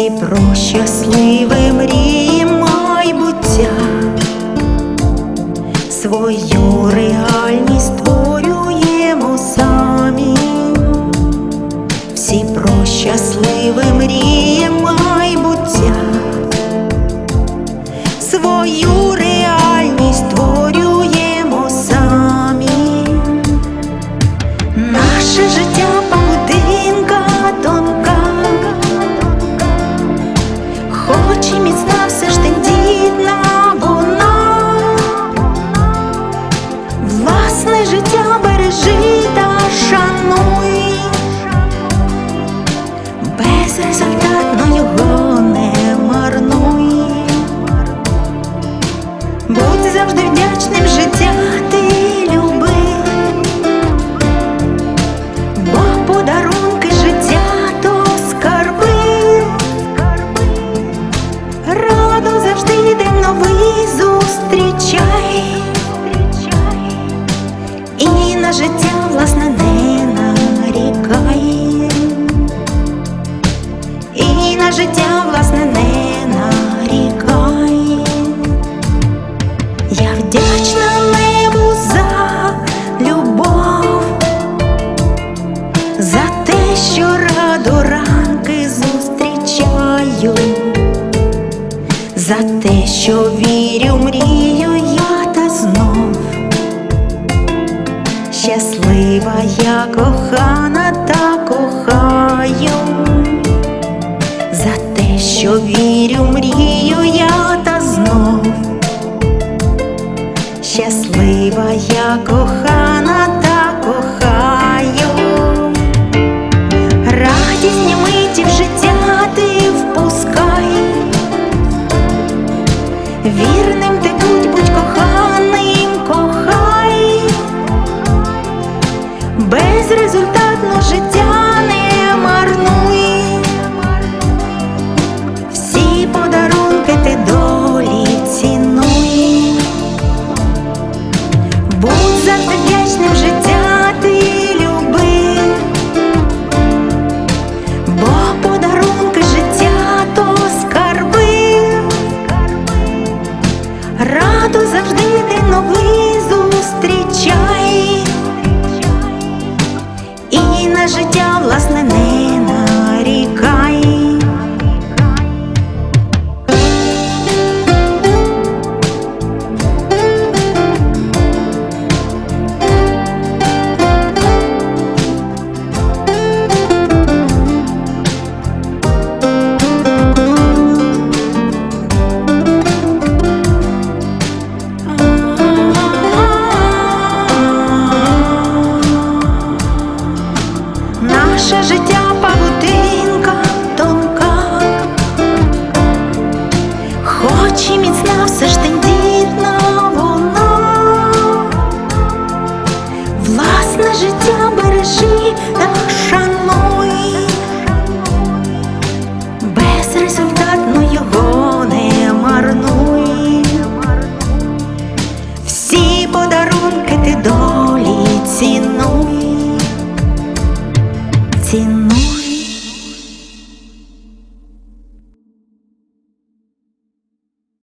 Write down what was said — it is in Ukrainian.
всі про щасливе мрії майбуття, свою реальність створюємо самі, всі про щасливе мрії майбуття, свою реальність створюємо самі, наше життя. Завжди вдячним життя ти люби, бо подарунки життя то скарби, радо завжди день новий зустрічай. І на життя власне не нарікай, і на життя зустрічаю, за те, що вірю, мрію я та знов. Щаслива я кохана та кохаю, за те, що вірю, мрію я та знов, щаслива я кохана та вірним життя бережи та шануй, безрезультатно його не марнуй, всі подарунки ти долі цінуй, цінуй.